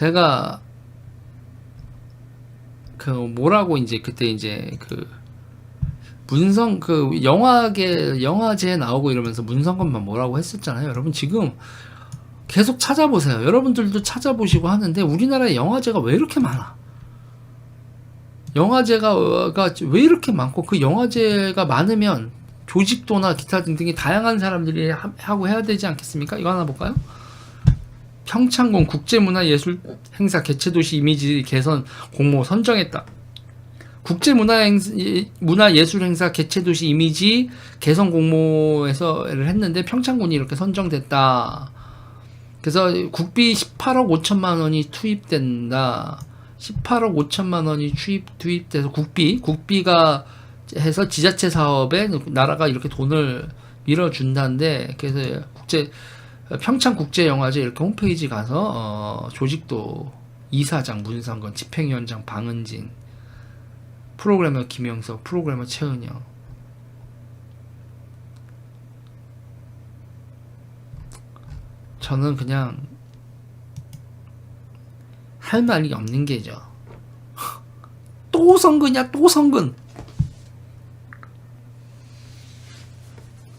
제가 그 뭐라고 이제 그때 이제 그 문성 그 영화계 영화제에 나오고 이러면서 문성건만 뭐라고 했었잖아요. 여러분 지금 계속 찾아보세요. 여러분들도 찾아보시고 하는데 우리나라에 영화제가 왜 이렇게 많아? 영화제가 가왜 이렇게 많고 그 영화제가 많으면 조직도나 기타 등등이 다양한 사람들이 하- 하고 해야 되지 않겠습니까? 이거 하나 볼까요? 평창공 국제문화예술 행사 개최도시 이미지 개선 공모 선정했다. 국제문화예술 행사 개최도시 이미지 개선 공모에서를 했는데 평창군이 이렇게 선정됐다. 그래서 국비 18억 5천만 원이 투입된다. 18억 5천만 원이 투입 투입돼서 국비 국비가 해서 지자체 사업에 나라가 이렇게 돈을 밀어준다는데 그래서 국제 평창 국제영화제 이렇게 홈페이지 가서 어, 조직도 이사장 문상건 집행위원장 방은진 프로그래머 김영석 프로그래머 최은영 저는 그냥 할 말이 없는 게죠. 또 성근이야, 또 성근.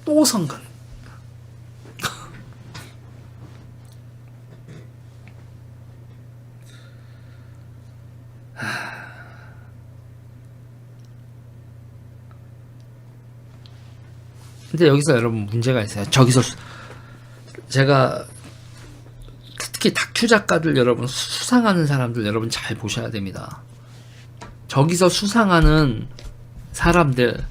또 성근. 근데 여기서 여러분 문제가 있어요. 저기서 수- 제가 특히 다큐 작가들 여러분 수상하는 사람들 여러분 잘 보셔야 됩니다. 저기서 수상하는 사람들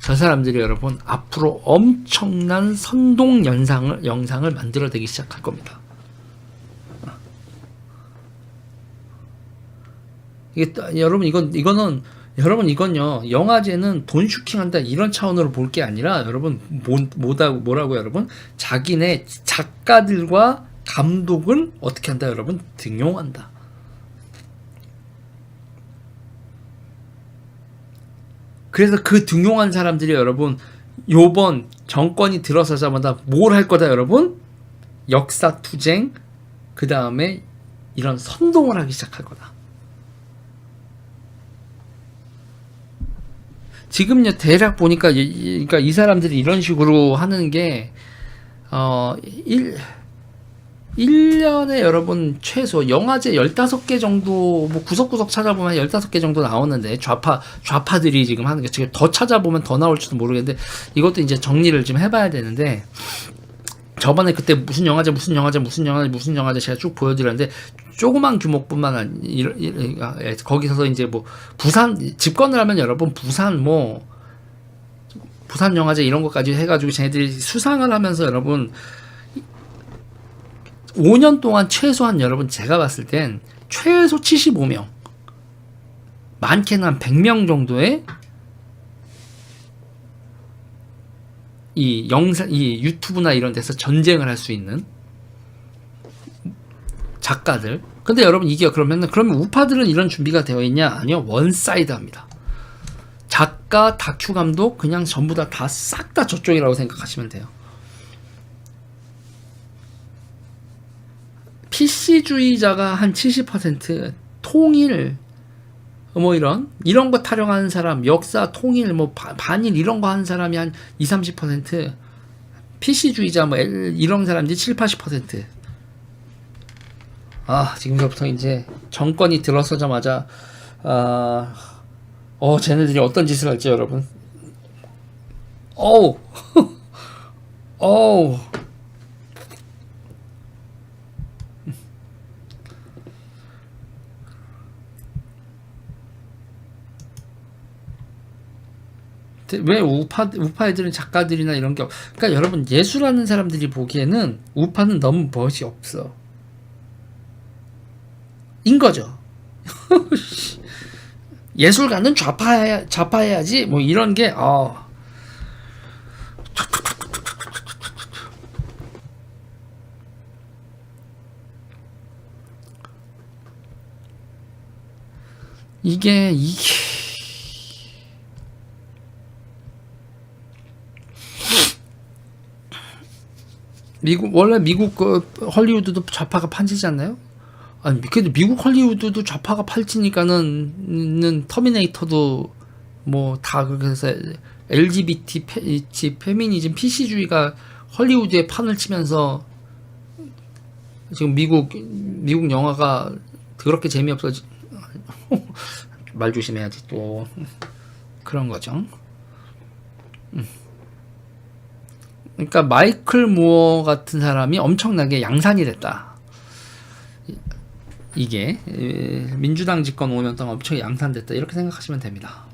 저 사람들이 여러분 앞으로 엄청난 선동 영상을 영상을 만들어내기 시작할 겁니다. 이게 또- 여러분 이건 이거는 여러분 이건요 영화제는 돈 슈킹한다 이런 차원으로 볼 게 아니라 여러분 뭐, 뭐다고 뭐라고 여러분 자기네 작가들과 감독을 어떻게 한다 여러분 등용한다. 그래서 그 등용한 사람들이 여러분 요번 정권이 들어서자마자 뭘 할 거다 여러분 역사 투쟁 그 다음에 이런 선동을 하기 시작할 거다. 지금요 대략 보니까 이, 이- 그러니까 이 사람들이 이런 식으로 하는 게어 1, 1년에 여러분 최소 영화제 15개 정도 뭐 구석구석 찾아보면 15개 정도 나오는데 좌파 좌파들이 지금 하는 게 지금 더 찾아보면 더 나올지도 모르겠는데 이것도 이제 정리를 좀 해봐야 되는데 저번에 그때 무슨 영화제 무슨 영화제 무슨 영화제 무슨 영화제 제가 쭉 보여드렸는데 조그만 규모뿐만 아니라 거기서 이제 뭐 부산 집권을 하면 여러분 부산 뭐 부산 영화제 이런 것까지 해가지고 쟤네들이 수상을 하면서 여러분 5년 동안 최소한 여러분 제가 봤을 땐 최소 75명 많게는 한 100명 정도의 이 영상 이 유튜브나 이런 데서 전쟁을 할 수 있는 작가들. 근데 여러분 이게 그러면은 그러면 우파들은 이런 준비가 되어 있냐? 아니요 원사이드합니다. 작가 다큐 감독 그냥 전부 다 다 싹다 저쪽이라고 생각하시면 돼요. PC주의자가 한 70%, 통일, 뭐 이런, 이런 거 타령하는 사람, 역사, 통일, 뭐 바- 반일 이런 거 하는 사람이 한 20, 30%, PC주의자 뭐 이런 사람들이 7, 80%. 아, 지금부터 이제 정권이 들어서자마자, 아, 어, 쟤네들이 어떤 짓을 할지 여러분. 어우, 어우. 왜 우파 우파 애들은 작가들이나 이런 게 없- 그러니까 여러분 예술하는 사람들이 보기에는 우파는 너무 멋이 없어. 인 거죠. 예술가는 좌파야 좌파해야지 뭐 이런 게 어. 이게 이게 미국 원래 미국 그 헐리우드도 좌파가 판치지 않나요? 아니 그래도 미국 헐리우드도 좌파가 팔찌니까는 는 터미네이터도 뭐 다 그래서 LGBT 페, 지- 페미니즘 PC주의가 헐리우드에 판을 치면서 지금 미국 미국 영화가 그렇게 재미없어지 말 조심해야지 또 그런 거죠. 음. 그러니까 마이클 무어 같은 사람이 엄청나게 양산이 됐다. 이- 이게 에, 민주당 집권 5년 동안 엄청 양산됐다 이렇게 생각하시면 됩니다.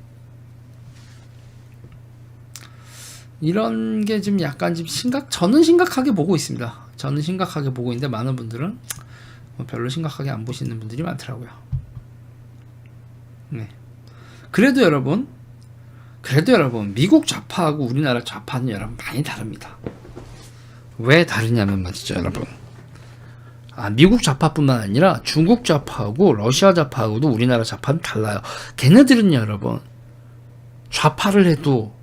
이런 게 지금 약간 지금 심각 저는 심각하게 보고 있습니다. 저는 심각하게 보고 있는데 많은 분들은 뭐 별로 심각하게 안 보시는 분들이 많더라고요. 네. 그래도 여러분, 그래도 여러분 미국 좌파하고 우리나라 좌파는 여러분 많이 다릅니다. 왜 다르냐면 말이죠, 여러분. 아, 미국 좌파뿐만 아니라 중국 좌파하고 러시아 좌파하고도 우리나라 좌파는 달라요. 걔네들은요, 여러분. 좌파를 해도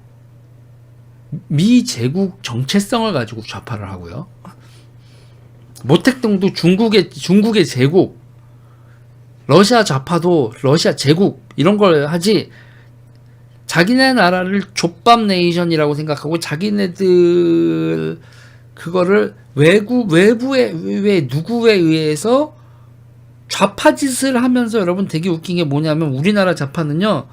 미 제국 정체성을 가지고 좌파를 하고요. 모택동도 중국의 중국의 제국, 러시아 좌파도 러시아 제국 이런 걸 하지. 자기네 나라를 족밥 네이션이라고 생각하고 자기네들 그거를 외국 외부의 왜 누구에 의해서 좌파 짓을 하면서 여러분 되게 웃긴 게 뭐냐면 우리나라 좌파는요.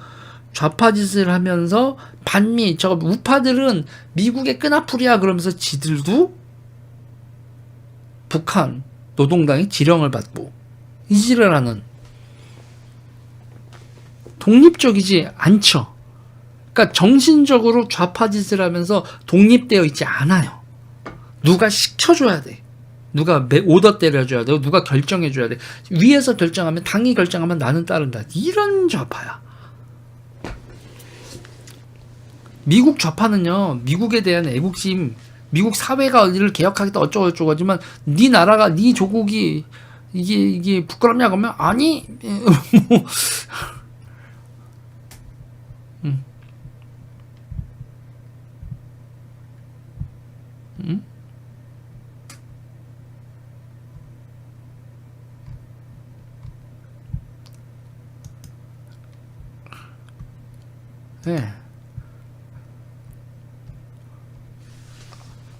좌파 짓을 하면서 반미 저 우파들은 미국의 끈아풀이야 그러면서 지들도 북한 노동당의 지령을 받고 이지를 하는 독립적이지 않죠. 그러니까 정신적으로 좌파 짓을 하면서 독립되어 있지 않아요. 누가 시켜줘야 돼. 누가 매- 오더 때려줘야 되고 누가 결정해줘야 돼. 위에서 결정하면 당이 결정하면 나는 따른다. 이런 좌파야. 미국 좌파는요, 미국에 대한 애국심, 미국 사회가 이를 개혁하겠다 어쩌고 저쩌고 하지만 네 나라가 네 조국이 이게 이게 부끄럽냐 그러면 아니 뭐 음? 네.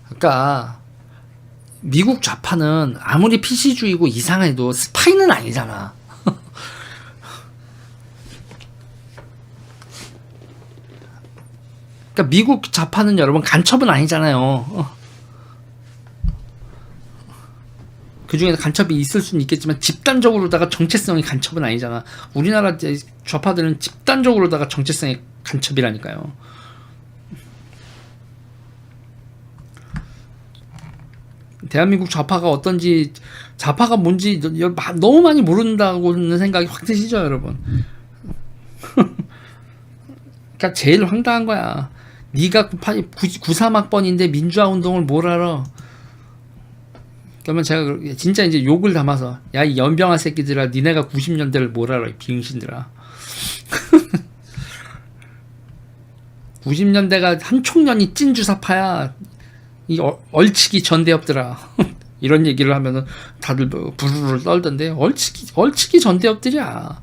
그러니까 미국 좌파는 아무리 PC주의고 이상해도 스파이는 아니잖아. 그러니까 미국 좌파는 여러분 간첩은 아니잖아요. 어. 그 중에서 간첩이 있을 수는 있겠지만 집단적으로다가 정체성이 간첩은 아니잖아. 우리나라 좌파들은 집단적으로다가 정체성이 간첩이라니까요. 대한민국 좌파가 어떤지 좌파가 뭔지 너무 많이 모른다고는 생각이 확 드시죠, 여러분. 그러니까 제일 황당한 거야. 네가 93학번인데 민주화 운동을 뭘 알아? 그러면 제가 그- 진짜 이제 욕을 담아서 야 이 연병아 새끼들아 니네가 90년대를 뭘 알아 이 비응신들아. 90년대가 한총년이 찐 주사파야. 이 어- 얼치기 전대업들아. 이런 얘기를 하면은 다들 뭐 부르르 떨던데 얼치기 얼치기 전대업들이야